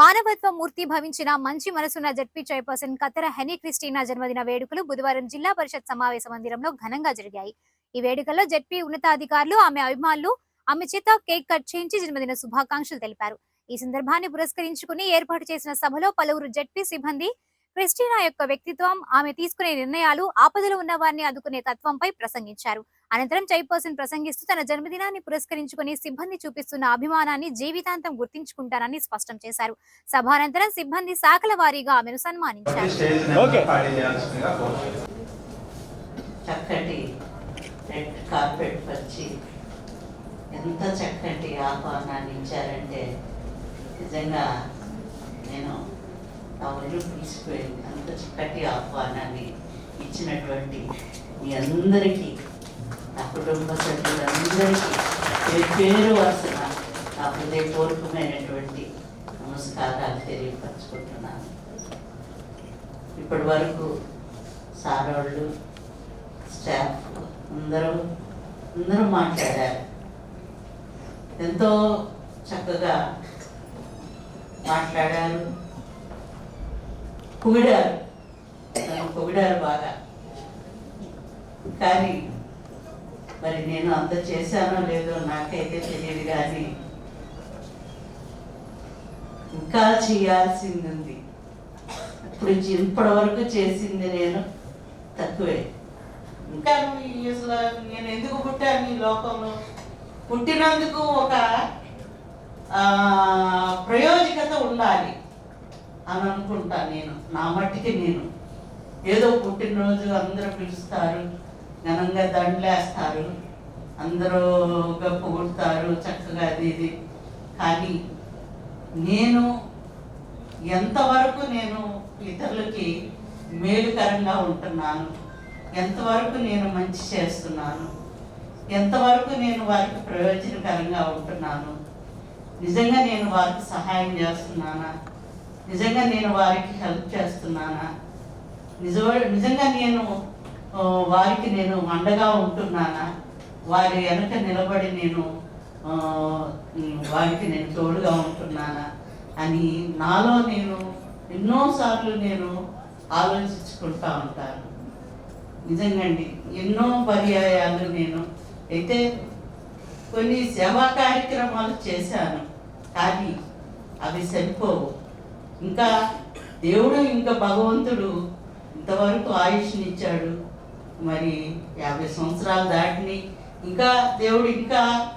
మానవత్వ మూర్తి భవించిన మంచి మనసున్న ZP chairperson కత్తెర హెనీ క్రిస్టీనా జన్మదిన వేడుకలు బుధవారం జిల్లా పరిషత్ సమావేశ మందిరంలో ఘనంగా జరిగాయి. ఈ వేడుకల్లో జడ్పీ ఉన్నతాధికారులు ఆమె అభిమానులు ఆమె చేత కేక్ కట్ చేయించి జన్మదిన శుభాకాంక్షలు తెలిపారు. ఈ సందర్భాన్ని పురస్కరించుకుని ఏర్పాటు చేసిన సభలో పలువురు జడ్పీ సిబ్బంది క్రిస్టీనా యొక్క వ్యక్తిత్వం ఆమె తీసుకునే నిర్ణయాలు ఆపదలో ఉన్న వారిని ఆదుకునే తత్వంపై ప్రసంగించారు. అనంతరం చైర్పర్సన్ ప్రసంగిస్తూ తన జన్మదినాన్ని పురస్కరించుకుని సిబ్బంది చూపిస్తున్న అభిమానాన్ని జీవితాంతం గుర్తించుకుంటారని స్పష్టం చేశారు. సభానంతరం సిబ్బంది శాఖల వారీగా ఆమెను సన్మానించారు. చక్కటి రెడ్ కార్పెట్ ఎంత చక్కటి ఆహ్వానాన్ని ఇచ్చారంటే నిజంగా నేను నా ఒళ్ళు పిలిచిపోయింది అంత చక్కటి ఆహ్వానాన్ని ఇచ్చినటువంటి మీ అందరికీ నా కుటుంబ సభ్యులందరికీ పేరు పేరు వరుసన నా హృదయపూర్వకమైనటువంటి నమస్కారాలు తెలియపరచుకుంటున్నాను ఇప్పటి వరకు సారోళ్ళు స్టాఫ్ అందరూ అందరూ మాట్లాడారు ఎంతో చక్కగా మాట్లాడారు పొగిడారు పొగిడారు బాగా. కానీ మరి నేను అంత చేశానో లేదో నాకైతే తెలియదు కానీ ఇంకా చేయాల్సింది ఉంది ఇప్పుడు ఇప్పటి వరకు చేసింది నేను తక్కువే. ఇంకా నువ్వు అసలు నేను ఎందుకు పుట్టాను ఈ లోకంలో? పుట్టినందుకు ఒక ప్రయోజకత ఉండాలి అని అనుకుంటాను నేను. నా మట్టికి నేను. ఏదో పుట్టినరోజు అందరూ పిలుస్తారు. ఘనంగా దండలేస్తారు. అందరూ పొగుడతారు చక్కగా అది ఇది. కానీ నేను ఎంతవరకు నేను ఇతరులకి మేలుకరంగా ఉంటున్నాను ఎంతవరకు నేను మంచి చేస్తున్నాను ఎంతవరకు నేను వారికి ప్రయోజనకరంగా ఉంటున్నాను నిజంగా నేను వారికి సహాయం చేస్తున్నానా నిజంగా నేను వారికి హెల్ప్ చేస్తున్నానా నిజ నిజంగా నేను వారికి నేను అండగా ఉంటున్నానా? వారి వెనక నిలబడి నేను వారికి నేను తోడుగా ఉంటున్నానా? అని నాలో నేను ఎన్నోసార్లు నేను ఆలోచించుకుంటా ఉంటాను. నిజంగండి ఎన్నో పర్యాయాలు నేను అయితే కొన్ని సేవా కార్యక్రమాలు చేశాను కానీ అవి సరిపోవు. ఇంకా దేవుడు ఇంకా భగవంతుడు ఇంతవరకు ఆయుష్నిచ్చాడు. మరి యాభై సంవత్సరాలు దాటిని. ఇంకా దేవుడు ఇంకా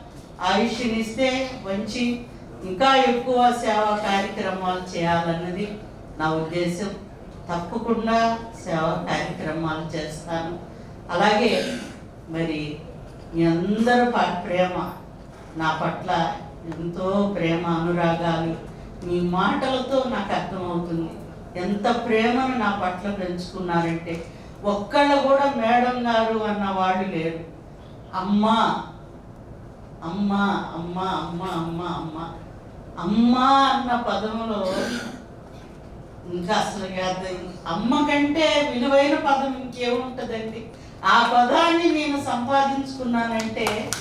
ఆయుష్నిస్తే మంచి ఇంకా ఎక్కువ సేవా కార్యక్రమాలు చేయాలన్నది నా ఉద్దేశం. తప్పకుండా సేవా కార్యక్రమాలు చేస్తాను. అలాగే మరి మీ అందరూ ప- ప్రేమ నా పట్ల ఎంతో ప్రేమ అనురాగాలు మీ మాటలతో నాకు అర్థమవుతుంది. ఎంత ప్రేమను నా పట్ల పెంచుకున్నారంటే ఒక్కళ్ళు కూడా మేడం గారు అన్న వాళ్ళు లేరు. అమ్మ అమ్మ అమ్మ అమ్మ అమ్మ అమ్మ. అమ్మ అన్న పదంలో ఇంకా అసలు కాదు. అమ్మ కంటే విలువైన పదం ఇంకేముంటుందండి? ఆ పదాన్ని నేను సంపాదించుకున్నానంటే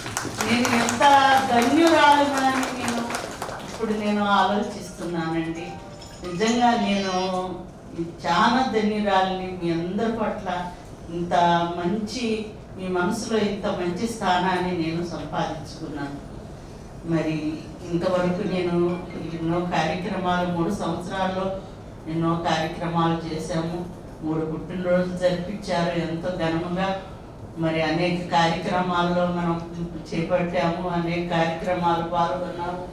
నేను ఎంత ధన్యురాలునని నేను ఇప్పుడు నేను ఆలోచిస్తున్నానండి. నిజంగా నేను చాలా ధన్యురాలని మీ అందరి పట్ల ఇంత మంచి మీ మనసులో ఇంత మంచి స్థానాన్ని నేను సంపాదించుకున్నాను. మరి ఇంతవరకు నేను ఎన్నో కార్యక్రమాలు మూడు సంవత్సరాల్లో ఎన్నో కార్యక్రమాలు చేశాము. మూడు పుట్టినరోజులు జరిపించారు. ఎంతో ఘనముగా మరి అనేక కార్యక్రమాల్లో మనం చేపట్టాము. అనేక కార్యక్రమాలు పాల్గొన్నాము.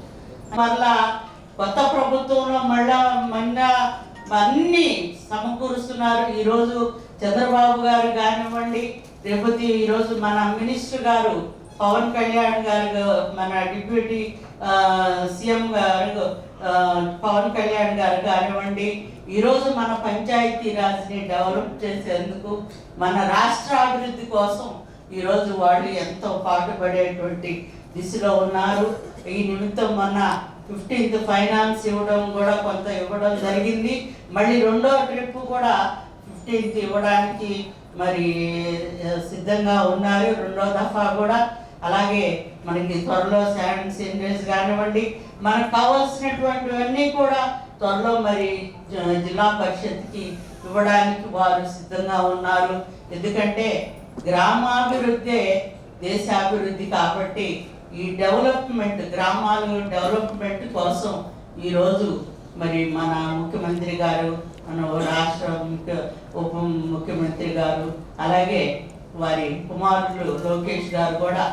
మళ్ళా కొత్త ప్రభుత్వంలో మళ్ళా మళ్ళా అన్నీ సమకూరుస్తున్నారు. ఈరోజు చంద్రబాబు గారు కానివ్వండి రేపటి ఈరోజు మన మినిస్టర్ గారు పవన్ కళ్యాణ్ గారు మన డిప్యూటీ సీఎం గారు పవన్ కళ్యాణ్ గారు కానివ్వండి ఈరోజు మన పంచాయతీ రాజ్ని డెవలప్ చేసేందుకు మన రాష్ట్ర అభివృద్ధి కోసం ఈరోజు వాళ్ళు ఎంతో పాటుపడేటువంటి దిశలో ఉన్నారు. ఈ నిమిత్తం మొన్న ఫిఫ్టీన్త్ ఫైనాన్స్ ఇవ్వడం కూడా కొంత ఇవ్వడం జరిగింది. మళ్ళీ రెండో ట్రిప్ కూడా ఫిఫ్టీన్త్ ఇవ్వడానికి మరి సిద్ధంగా ఉన్నారు. రెండో దఫా కూడా. అలాగే మనకి త్వరలో సెవెన్ సీనియర్స్ కానివ్వండి మనకు కావాల్సినటువంటివన్నీ కూడా త్వరలో మరి జ- జిల్లా పరిషత్కి ఇవ్వడానికి వారు సిద్ధంగా ఉన్నారు. ఎందుకంటే గ్రామాభివృద్ధే దేశాభివృద్ధి కాబట్టి ఈ డెవలప్మెంట్ గ్రామాలు డెవలప్మెంట్ కోసం ఈరోజు మరి మన ముఖ్యమంత్రి గారు మన రాష్ట్ర ముఖ్య ఉప ముఖ్యమంత్రి గారు అలాగే వారి కుమారులు లోకేష్ గారు కూడా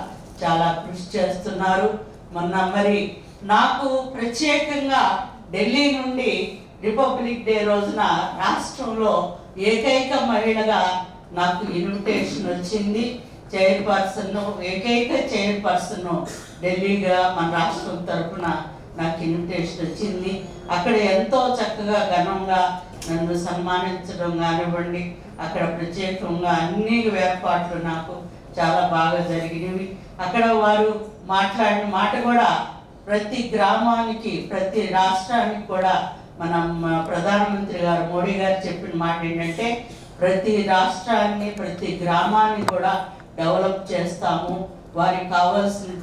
చాలా కృషి చేస్తున్నారు. మొన్న మరి నాకు ప్రత్యేకంగా ఢిల్లీ నుండి రిపబ్లిక్ డే రోజున రాష్ట్రంలో ఏకైక మహిళగా నాకు ఇన్విటేషన్ వచ్చింది. చైర్పర్సన్ ఏకైక చైర్పర్సన్ ఢిల్లీగా మన రాష్ట్రం తరఫున నాకు ఇన్విటేషన్ వచ్చింది. అక్కడ ఎంతో చక్కగా ఘనంగా నన్ను సన్మానించడం కానివ్వండి అక్కడ ప్రత్యేకంగా అన్ని ఏర్పాట్లు నాకు చాలా బాగా జరిగినవి. అక్కడ వారు మాట్లాడిన మాట కూడా ప్రతి గ్రామానికి ప్రతి రాష్ట్రానికి కూడా మనం మన ప్రధానమంత్రి గారు మోడీ గారు చెప్పిన మాట ఏంటంటే ప్రతి రాష్ట్రాన్ని ప్రతి గ్రామాన్ని కూడా డెవలప్ చేస్తాము. వారికి కావాల్సిన